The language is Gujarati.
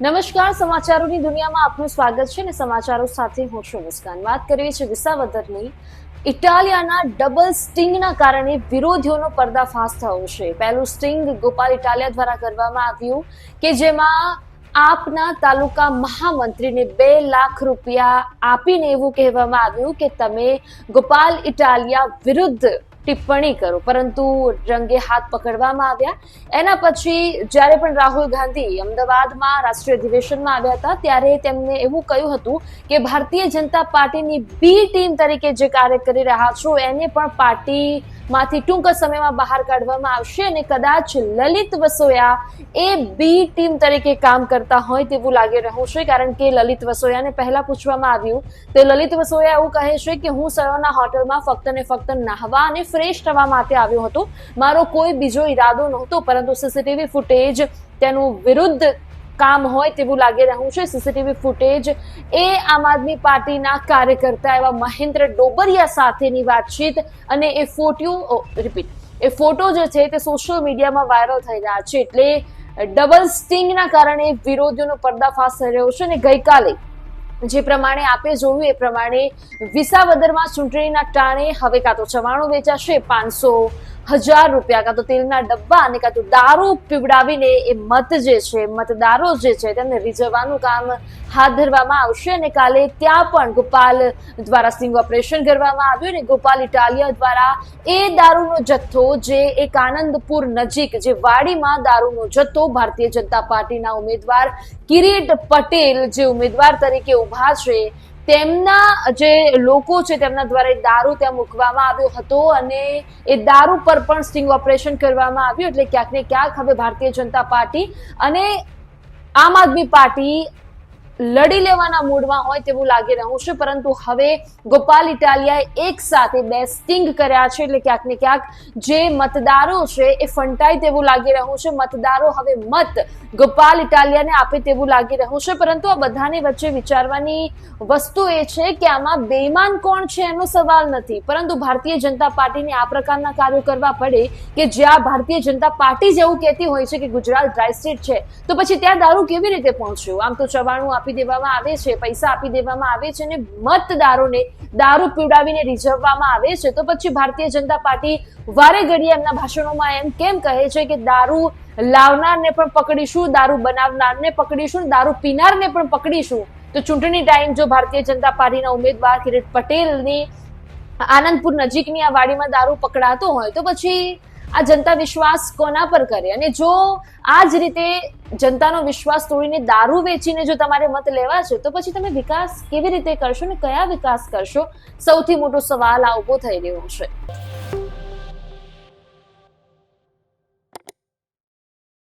નમસ્કાર, સમાચારોની દુનિયામાં આપનું સ્વાગત છે અને સમાચારો સાથે હું છું મુસ્કાન. વાત કરીએ છીએ વિસાવદરની. ઇટાલિયાના ડબલ સ્ટિંગના કારણે વિરોધીઓનો પર્દાફાશ થયો છે. પહેલું સ્ટિંગ ગોપાલ ઇટાલિયા દ્વારા કરવામાં આવ્યું કે જેમાં આપના તાલુકા મહામંત્રીને બે લાખ રૂપિયા આપીને એવું કહેવામાં આવ્યું કે તમે ગોપાલ ઇટાલિયા વિરુદ્ધ ટિપ્પણી કરો. પરંતુ રંગે હાથ પકડવામાં આવ્યા. એના પછી જ્યારે પણ રાહુલ ગાંધી અમદાવાદમાં રાષ્ટ્રીય અધિવેશનમાં આવ્યા હતા, ત્યારે તેમને એવું કહ્યું હતું કે ભારતીય જનતા પાર્ટીની બી ટીમ તરીકે જે કાર્ય કરી રહ્યા છો, એને પણ પાર્ટીમાંથી ટૂંક સમયમાં બહાર કાઢવામાં આવશે અને કદાચ લલિત વસોયા એ બી ટીમ તરીકે કામ કરતા હોય તેવું લાગી રહ્યું છે, કારણ કે લલિત વસોયાને પહેલા પૂછવામાં આવ્યું તો લલિત વસોયા એવું કહે છે કે હું સરોના હોટલમાં ફક્ત ને ફક્ત નાહવા અને ફ્રેશ થવા માટે આવ્યો હતો. મારો કોઈ બીજો ઈરાદો નહોતો, પરંતુ સીસીટીવી ફૂટેજ તેનું વિરુદ્ધ કામ હોય તેવું લાગી રહ્યું છે. સીસીટીવી ફૂટેજ એ આમ આદમી પાર્ટીના કાર્યકર્તા એવા મહેન્દ્ર ડોબરિયા સાથેની વાતચીત અને એ ફોટો રિપીટ એ ફોટો જે છે તે સોશિયલ મીડિયામાં વાયરલ થઈ રહ્યા છે. એટલે ડબલ સ્ટિંગના કારણે વિરોધીઓનો પર્દાફાશ થઈ રહ્યો છે અને ગઈકાલે જે પ્રમાણે આપે જોયું, એ પ્રમાણે વિસાવદરમાં ચૂંટણીના ટાણે હવે કાં તો ચવાણું વેચાશે. પાંચસો હજાર રૂપિયા કાં તો તેલના ડબ્બા અને કાં તો દારૂ પીવડાવીને એ મત જે છે, મતદારો જે છે, તેમને રીઝવવાનું કામ હાથ ધરવામાં આવશે અને કાલે ત્યાં પણ ગોપાલ દ્વારા સિંગ ઓપરેશન કરવામાં આવ્યું અને ગોપાલ ઇટાલિયા દ્વારા એ દારૂનો જથ્થો જે એક આનંદપુર નજીક, જે વાડીમાં દારૂનો જથ્થો ભારતીય જનતા પાર્ટીના ઉમેદવાર કિરીટ પટેલ, જે ઉમેદવાર તરીકે ઊભા છે તેમના જે લોકો છે, તેમના દ્વારા એ દારૂ ત્યાં મૂકવામાં આવ્યો હતો અને એ દારૂ પર પણ સ્ટિંગ ઓપરેશન કરવામાં આવ્યું. એટલે ક્યાંક ને ક્યાંક હવે ભારતીય જનતા પાર્ટી અને આમ આદમી પાર્ટી લડી લેવાના મૂડમાં હોય તેવું લાગી રહ્યું છે, પરંતુ હવે ગોપાલ ઇટાલિયાએ એક સાથે બે સ્ટિંગ કર્યા છે, એટલે ક્યાંક ને ક્યાંક જે મતદારો છે એ ફંટાય તેવું લાગી રહ્યું છે. મતદારો હવે મત ગોપાલ ઇટાલિયાને આપે તેવું લાગી રહ્યું છે, પરંતુ આ બધાની વચ્ચે વિચારવાની વસ્તુ એ છે કે આમાં બેઈમાન કોણ છે એનો સવાલ નથી. પરંતુ ભારતીય જનતા પાર્ટીને આ પ્રકારના કાર્યો કરવા પડે કે જ્યાં ભારતીય જનતા પાર્ટી જેવું કહેતી હોય છે કે ગુજરાત ડ્રાય સ્ટેટ છે, તો પછી ત્યાં દારૂ કેવી રીતે પહોંચ્યું? આમ તો ચવાણું આપી દેવામાં આવે છે, પૈસા આપી દેવામાં આવે છે અને મતદારોને દારૂ પીવડાવીને રીઝવવામાં આવે છે. તો પછી ભારતીય જનતા પાર્ટી વારે ઘડીએ એમના ભાષણોમાં એમ કેમ કહે છે કે દારૂ લાવનારને પણ પકડીશું, દારૂ બનાવનારને પકડીશું દારૂ પીનારને પણ પકડીશું. તો ચૂંટણી ટાઈમ જો ભારતીય જનતા પાર્ટીના ઉમેદવાર કિરીટ પટેલની આનંદપુર નજીકની આ વાડીમાં દારૂ પકડાતો હોય તો પછી આ જનતા વિશ્વાસ કોના પર કરે? અને જો આ જ રીતે જનતાનો વિશ્વાસ તોડીને દારૂ વેચીને જો તમારે મત લેવા છે, તો પછી તમે વિકાસ કેવી રીતે કરશો ને કયા વિકાસ કરશો? સૌથી મોટો સવાલ આ ઊભો થઈ રહ્યો છે.